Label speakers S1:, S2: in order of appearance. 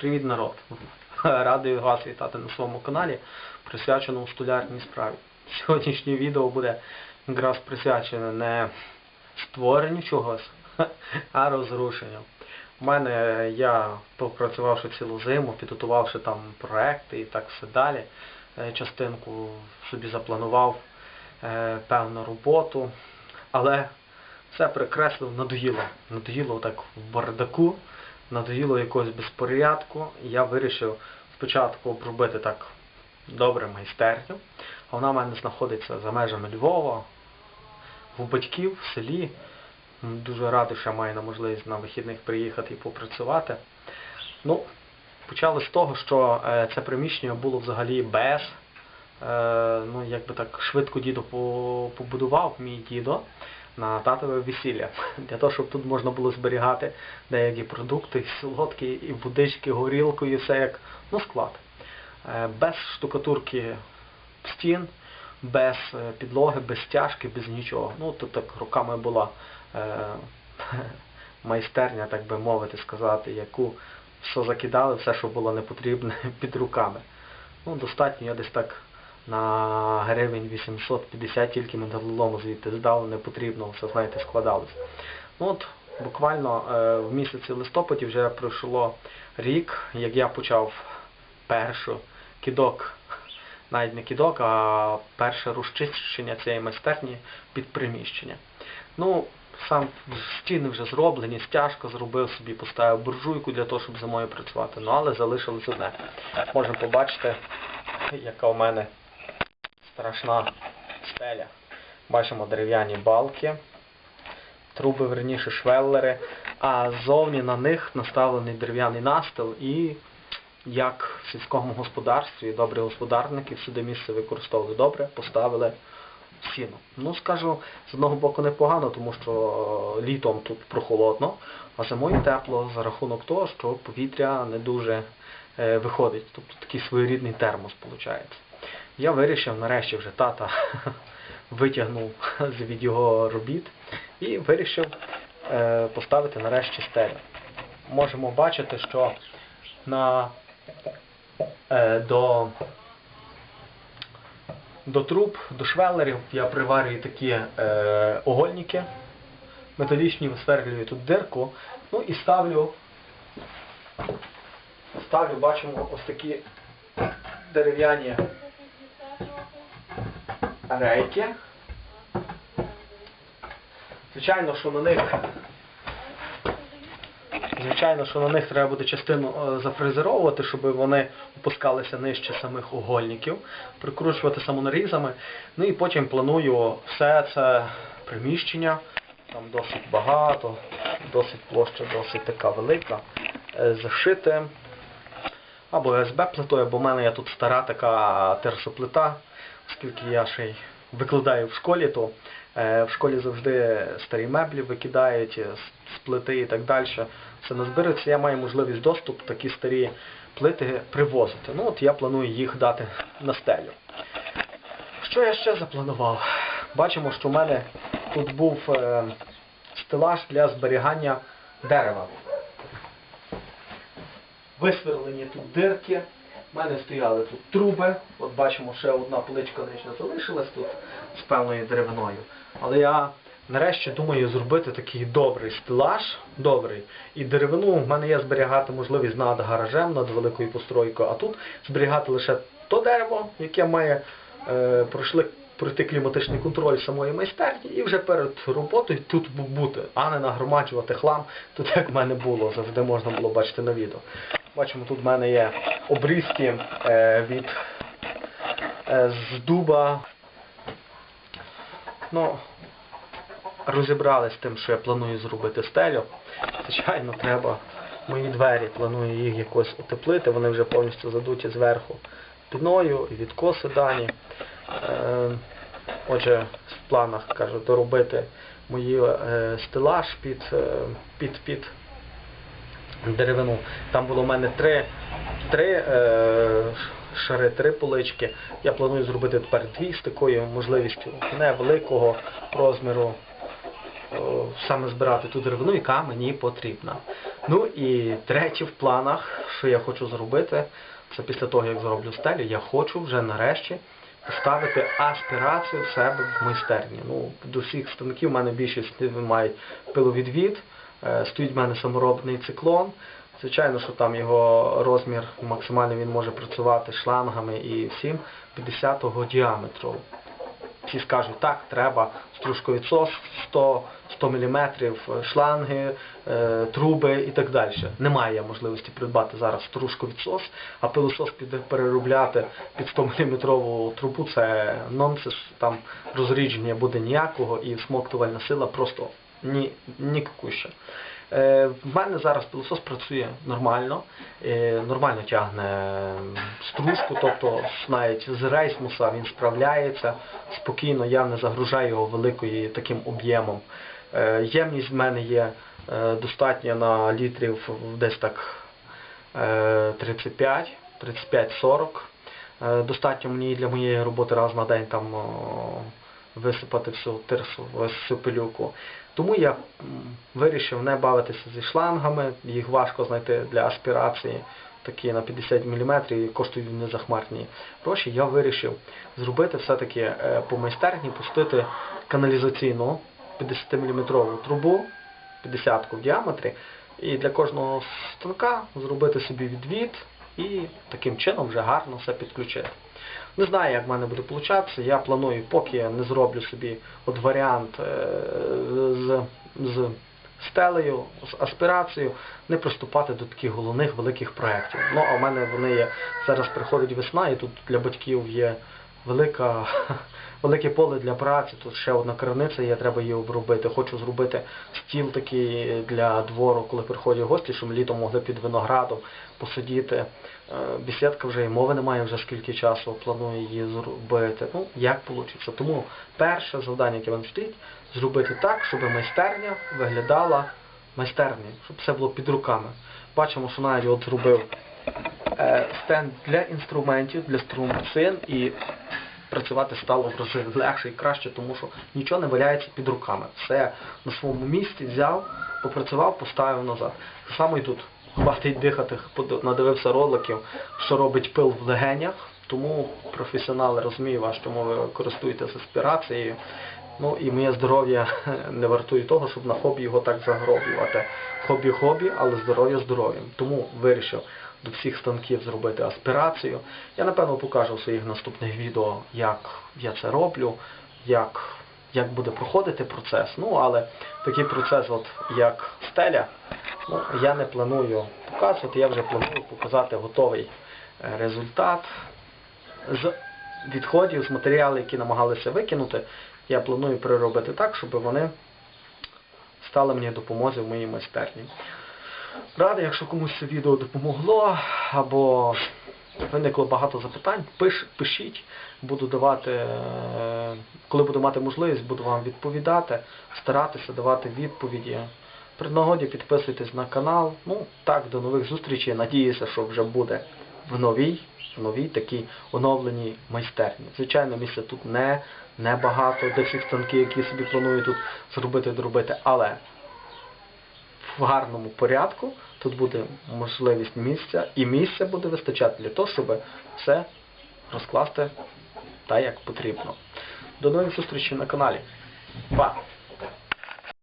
S1: Привіт, народ! Радий вас вітати на своєму каналі, присвяченому столярній справі. Сьогоднішнє відео буде якраз присвячене не створенню чогось, а розрушенню. У мене я попрацювавши цілу зиму, підготувавши там проекти і так все далі. е, Частинку собі запланував е, певну роботу, але все прикреслив, надоїло. Надоїло так в бардаку, надоїло якогось безпорядку. Я вирішив спочатку обробити так добре майстерню. Вона в мене знаходиться за межами Львова, в батьків, в селі. Дуже радий, що я маю на можливість на вихідних приїхати і попрацювати. Ну, почали з того, що е, це приміщення було взагалі без. Е, ну, якби так швидко дідо побудував мій дідо на татове весілля. Для того, щоб тут можна було зберігати деякі продукти, солодкі, і водички, горілку, і все як ну, склад. Е, без штукатурки стін, без е, підлоги, без стяжки, без нічого. Ну, тут так руками була е, майстерня, так би мовити, сказати, яку все закидали, все, що було не потрібне під руками. Ну, достатньо, я десь так на гривень 850 тільки металолому звідти здав, не потрібно, все, знаєте, складалось. Ну от, буквально е, в місяці листопаді вже пройшло рік, як я почав першу кидок, навіть не кидок, а перше розчищення цієї майстерні під приміщення. Ну, сам стіни вже зроблені, стяжка зробив собі, поставив буржуйку для того, щоб зимою працювати. Ну, але залишилось одне. Можемо побачити, яка у мене страшна стеля. Бачимо дерев'яні балки, труби, верніше швеллери, а ззовні на них наставлений дерев'яний настил і як в сільському господарстві добрі господарники сюди місце використовували добре, поставили сіно. Ну, скажу, з одного боку непогано, тому що е, літом тут прохолодно, а зимою тепло за рахунок того, що повітря не дуже е, виходить. Тобто такий своєрідний термос виходить. Я вирішив нарешті вже тата витягнув від його робіт і вирішив е, поставити нарешті стелю. Можемо бачити, що на, е, до, до труб, до швелерів я приварюю такі е, огольники металічні, висверлюю тут дирку, ну і ставлю, ставлю, бачимо, ось такі дерев'яні рейки. Звичайно, що на них Звичайно, що на них треба буде частину е, зафрезеровувати, щоб вони опускалися нижче самих угольників, прикручувати самонарізами. Ну і потім планую все це приміщення, там досить багато, досить площа, досить така велика, е, зашити або СБ плитою, бо в мене є тут стара така терсоплита, оскільки я ще й викладаю в школі, то е, в школі завжди старі меблі викидають, е, з- плити і так далі. Все назбирається, я маю можливість доступ такі старі плити привозити. Ну от я планую їх дати на стелю. Що я ще запланував? Бачимо, що в мене тут був е, стелаж для зберігання дерева. Висверлені тут дирки. У мене стояли тут труби. От бачимо, ще одна поличка нижня залишилась тут з певною деревиною. Але я нарешті думаю зробити такий добрий стелаж, добрий. І деревину в мене є зберігати можливість над гаражем, над великою постройкою, а тут зберігати лише то дерево, яке має е, пройшли пройти кліматичний контроль самої майстерні і вже перед роботою тут бути, а не нагромаджувати хлам, тут як в мене було, завжди можна було бачити на відео. Бачимо, тут в мене є обрізки е, від е, з дуба. Ну, розібрались з тим, що я планую зробити стелю. Звичайно, треба мої двері, планую їх якось утеплити, вони вже повністю задуті зверху піною і відкоси дані. Е, Отже, в планах кажу, доробити мої стелаж під, під, під деревину. Там було в мене три, три е, шари, три полички. Я планую зробити тепер дві з такою можливістю невеликого розміру. е, Саме збирати ту деревину, яка мені потрібна. Ну і третє в планах, що я хочу зробити, це після того, як зроблю стелю, я хочу вже нарешті поставити аспірацію в себе в майстерні. Ну, до всіх станків в мене більшість мають пиловідвід, стоїть в мене саморобний циклон. Звичайно, що там його розмір максимально він може працювати шлангами і всім 50-го діаметру. Всі скажуть, так, треба стружковідсос 100, 100 мм, шланги, е, труби і так далі. Немає можливості придбати зараз стружковідсос, а пилосос піде переробляти під 100 мм трубу це нонсенс, там розрідження буде ніякого і всмоктувальна сила просто ні, нікакуща. Е, В мене зараз пилосос працює нормально, е, нормально тягне стружку, тобто навіть з рейсмуса він справляється спокійно, я не загружаю його великою таким об'ємом. Е, Ємність в мене є е, достатня на літрів десь так е, 35, 35-40. Е, Достатньо мені для моєї роботи раз на день там висипати всю тирсу, всю пилюку. Тому я вирішив не бавитися зі шлангами, їх важко знайти для аспірації, такі на 50 мм і коштують не захмарні гроші. Я вирішив зробити все-таки е, по майстерні, пустити каналізаційну 50 мм трубу, 50 в діаметрі, і для кожного станка зробити собі відвід і таким чином вже гарно все підключити. Не знаю, як в мене буде получатися. Я планую, поки я не зроблю собі от варіант е, з, з стелею, з аспірацією, не приступати до таких головних великих проєктів. Ну, а в мене вони є, зараз приходить весна, і тут для батьків є велика, велике поле для праці. Тут ще одна криниця є, треба її обробити. Хочу зробити стіл такий для двору, коли приходять гості, щоб літом могли під виноградом посидіти. Е, Бесідка вже і мови немає вже скільки часу, планую її зробити. Ну, як вийде. Тому перше завдання, яке вам стоїть, зробити так, щоб майстерня виглядала майстернею, щоб все було під руками. Бачимо, що навіть от зробив е, стенд для інструментів, для струн і працювати стало в рази легше і краще, тому що нічого не валяється під руками. Все на своєму місці взяв, попрацював, поставив назад. Так само і тут. Хватить дихати, надивився роликів, що робить пил в легенях, тому професіонали розуміють вас, чому ви користуєтеся аспірацією. Ну і моє здоров'я не вартує того, щоб на хобі його так загроблювати. Хобі хобі, але здоров'я здоров'ям. Тому вирішив до всіх станків зробити аспірацію. Я напевно покажу в своїх наступних відео, як я це роблю, як, як буде проходити процес. Ну, але такий процес, от як стеля, ну, я не планую показувати, я вже планую показати готовий е, результат з відходів, з матеріалів, які намагалися викинути. Я планую переробити так, щоб вони стали мені допомозі в моїй майстерні. Радий, якщо комусь це відео допомогло, або виникло багато запитань, пиш, пишіть, буду давати, е, коли буду мати можливість, буду вам відповідати, старатися давати відповіді. При нагоді підписуйтесь на канал. Ну, так, до нових зустрічей. Надіюся, що вже буде в новій, в новій такій оновленій майстерні. Звичайно, місця тут не, не багато для всіх станків, які собі планую тут зробити, доробити, але в гарному порядку. Тут буде можливість місця, і місця буде вистачати для того, щоб все розкласти так, як потрібно. До нових зустрічей на каналі. Па!